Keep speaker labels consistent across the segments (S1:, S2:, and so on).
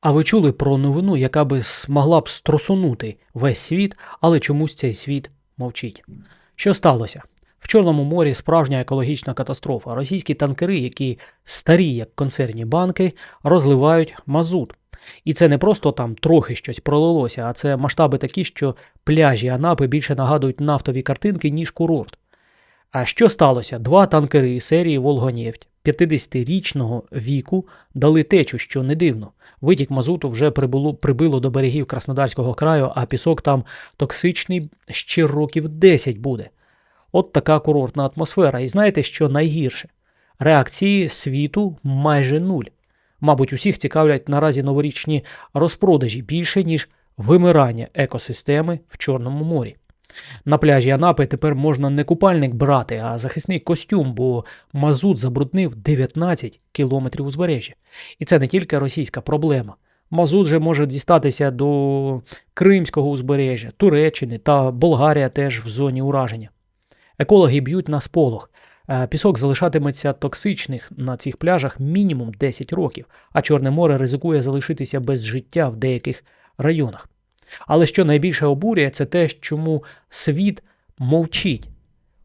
S1: А ви чули про новину, яка би змогла б струсунути весь світ, але чомусь цей світ мовчить. Що сталося? В Чорному морі справжня екологічна катастрофа. Російські танкери, які старі, як консервні банки, розливають мазут. І це не просто там трохи щось пролилося, а це масштаби такі, що пляжі Анапи більше нагадують нафтові картинки, ніж курорт. А що сталося? Два танкери серії Волгонефть 50-річного віку дали течу, що не дивно. Витік мазуту вже прибуло, прибило до берегів Краснодарського краю, а пісок там токсичний ще років 10 буде. От така курортна атмосфера. І знаєте, що найгірше? Реакції світу майже нуль. Мабуть, усіх цікавлять наразі новорічні розпродажі більше, ніж вимирання екосистеми в Чорному морі. На пляжі Анапи тепер можна не купальник брати, а захисний костюм, бо мазут забруднив 19 кілометрів узбережжя. І це не тільки російська проблема. Мазут же може дістатися до Кримського узбережжя, Туреччини та Болгарія теж в зоні ураження. Екологи б'ють на сполох. Е, Пісок залишатиметься токсичних на цих пляжах мінімум 10 років, а Чорне море ризикує залишитися без життя в деяких районах. Але що найбільше обурює, це те, чому світ мовчить.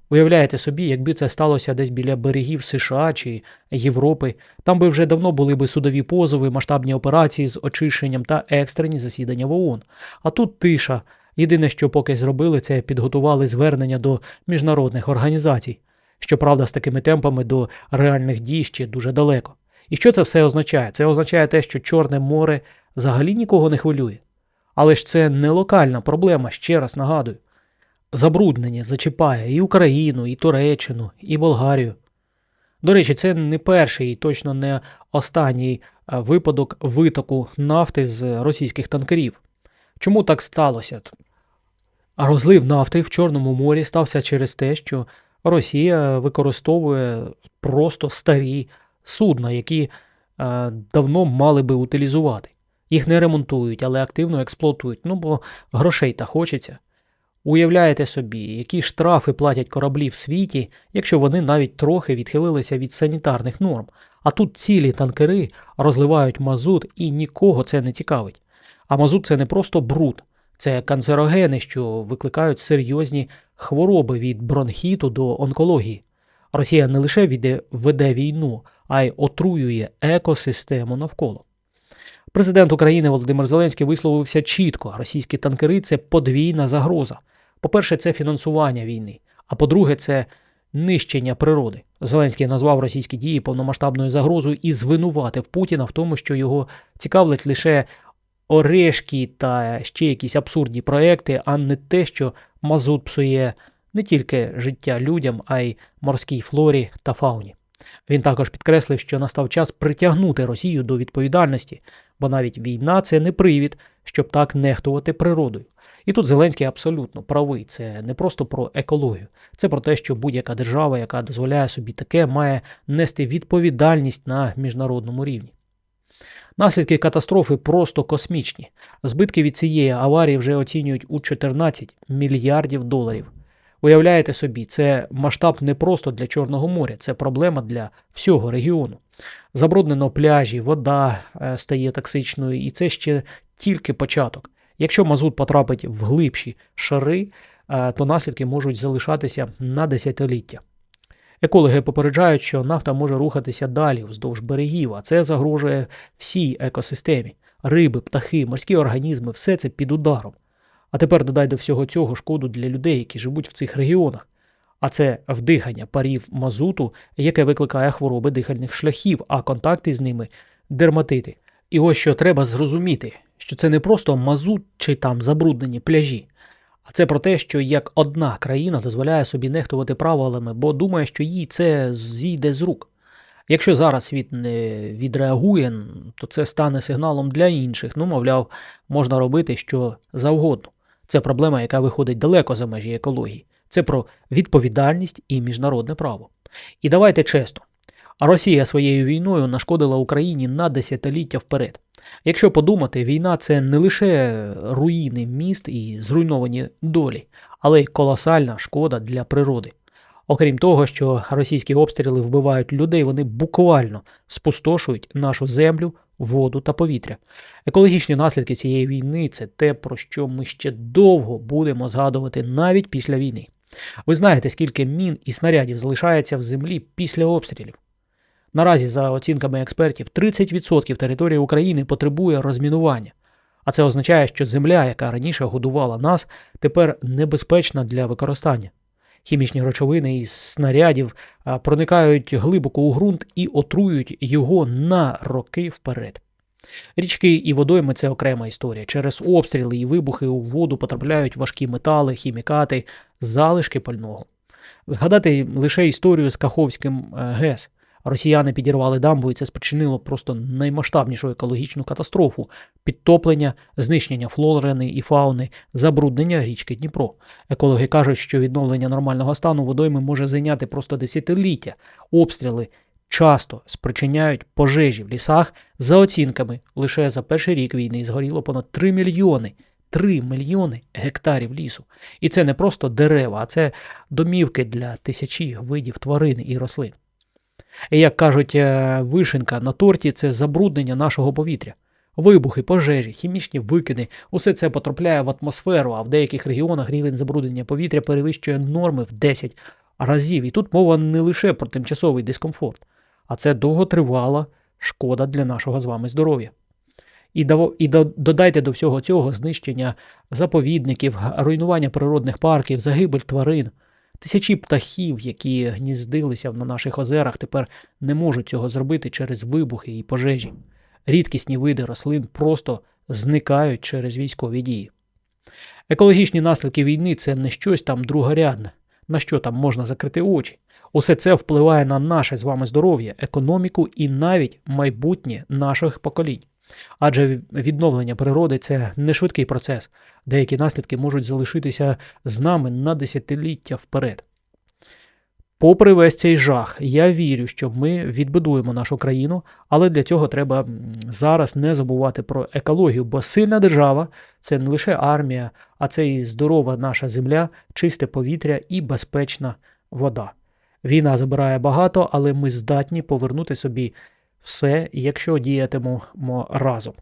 S1: Уявляєте собі, якби це сталося десь біля берегів США чи Європи, там би вже давно були би судові позови, масштабні операції з очищенням та екстрені засідання в ООН. А тут тиша. Єдине, що поки зробили, це підготували звернення до міжнародних організацій. Щоправда, з такими темпами до реальних дій ще дуже далеко. І що це все означає? Це означає те, що Чорне море взагалі нікого не хвилює. Але ж це не локальна проблема, ще раз нагадую. Забруднення зачіпає і Україну, і Туреччину, і Болгарію. До речі, це не перший і точно не останній е, випадок витоку нафти з російських танкерів. Чому так сталося? Розлив нафти в Чорному морі стався через те, що Росія використовує просто старі судна, які е, давно мали би утилізувати. Їх не ремонтують, але активно експлуатують, ну бо грошей та хочеться. Уявляєте собі, які штрафи платять кораблі в світі, якщо вони навіть трохи відхилилися від санітарних норм. А тут цілі танкери розливають мазут і нікого це не цікавить. А мазут це не просто бруд, це канцерогени, що викликають серйозні хвороби від бронхіту до онкології. Росія не лише веде, війну, а й отруює екосистему навколо. Президент України Володимир Зеленський висловився чітко: російські танкери це подвійна загроза. По-перше, це фінансування війни, а по-друге, це нищення природи. Зеленський назвав російські дії повномасштабною загрозою і звинуватив Путіна в тому, що його цікавлять лише орешки та ще якісь абсурдні проекти, а не те, що мазут псує не тільки життя людям, а й морській флорі та фауні. Він також підкреслив, що настав час притягнути Росію до відповідальності, бо навіть війна це не привід, щоб так нехтувати природою. І тут Зеленський абсолютно правий. Це не просто про екологію, це про те, що будь-яка держава, яка дозволяє собі таке, має нести відповідальність на міжнародному рівні. Наслідки катастрофи просто космічні. Збитки від цієї аварії вже оцінюють у 14 мільярдів доларів. Уявляєте собі, це масштаб не просто для Чорного моря, це проблема для всього регіону. Забруднено пляжі, вода е, стає токсичною, і це ще тільки початок. Якщо мазут потрапить в глибші шари, е, то наслідки можуть залишатися на десятиліття. Екологи попереджають, що нафта може рухатися далі вздовж берегів, а це загрожує всій екосистемі. Риби, птахи, морські організми все це під ударом. А тепер додай до всього цього шкоду для людей, які живуть в цих регіонах. А це вдихання парів мазуту, яке викликає хвороби дихальних шляхів, а контакти з ними дерматити. І ось що треба зрозуміти, що це не просто мазут чи там забруднені пляжі, а це про те, що як одна країна дозволяє собі нехтувати правилами, бо думає, що їй це зійде з рук. Якщо зараз світ не відреагує, то це стане сигналом для інших. Ну, мовляв, можна робити що завгодно. Це проблема, яка виходить далеко за межі екології. Це про відповідальність і міжнародне право. І давайте чесно. Росія своєю війною нашкодила Україні на десятиліття вперед. Якщо подумати, війна це не лише руїни міст і зруйновані долі, але й колосальна шкода для природи. Окрім того, що російські обстріли вбивають людей, вони буквально спустошують нашу землю, воду та повітря. Екологічні наслідки цієї війни це те, про що ми ще довго будемо згадувати навіть після війни. Ви знаєте, скільки мін і снарядів залишається в землі після обстрілів. Наразі, за оцінками експертів, 30% території України потребує розмінування. А це означає, що земля, яка раніше годувала нас, тепер небезпечна для використання. Хімічні речовини із снарядів проникають глибоко у ґрунт і отруюють його на роки вперед. Річки і водойми це окрема історія. Через обстріли і вибухи у воду потрапляють важкі метали, хімікати, залишки пального. Згадати лише історію з Каховським е, ГЕС. Росіяни підірвали дамбу, і це спричинило просто наймасштабнішу екологічну катастрофу підтоплення, знищення флори і фауни, забруднення річки Дніпро. Екологи кажуть, що відновлення нормального стану водойми може зайняти просто десятиліття. Обстріли часто спричиняють пожежі в лісах. За оцінками, лише за перший рік війни згоріло понад 3 мільйони. 3 мільйони гектарів лісу. І це не просто дерева, а це домівки для тисячі видів тварин і рослин. І як кажуть, е, вишенка на торті це забруднення нашого повітря. Вибухи, пожежі, хімічні викиди усе це потрапляє в атмосферу, а в деяких регіонах рівень забруднення повітря перевищує норми в 10 разів. І тут мова не лише про тимчасовий дискомфорт, а це довготривала шкода для нашого з вами здоров'я. І, і до- додайте до всього цього знищення заповідників, руйнування природних парків, загибель тварин. Тисячі птахів, які гніздилися на наших озерах, тепер не можуть цього зробити через вибухи і пожежі. Рідкісні види рослин просто зникають через військові дії. Екологічні наслідки війни це не щось там другорядне, на що там можна закрити очі. Усе це впливає на наше з вами здоров'я, економіку і навіть майбутнє наших поколінь. Адже відновлення природи це не швидкий процес, деякі наслідки можуть залишитися з нами на десятиліття вперед. Попри весь цей жах, я вірю, що ми відбудуємо нашу країну, але для цього треба зараз не забувати про екологію, бо сильна держава це не лише армія, а це і здорова наша земля, чисте повітря і безпечна вода. Війна забирає багато, але ми здатні повернути собі все, якщо діятимемо разом.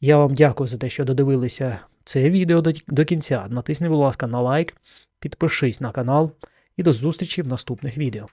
S1: Я вам дякую за те, що додивилися це відео до, кінця. Натисни, будь ласка, на лайк, підпишись на канал і до зустрічі в наступних відео.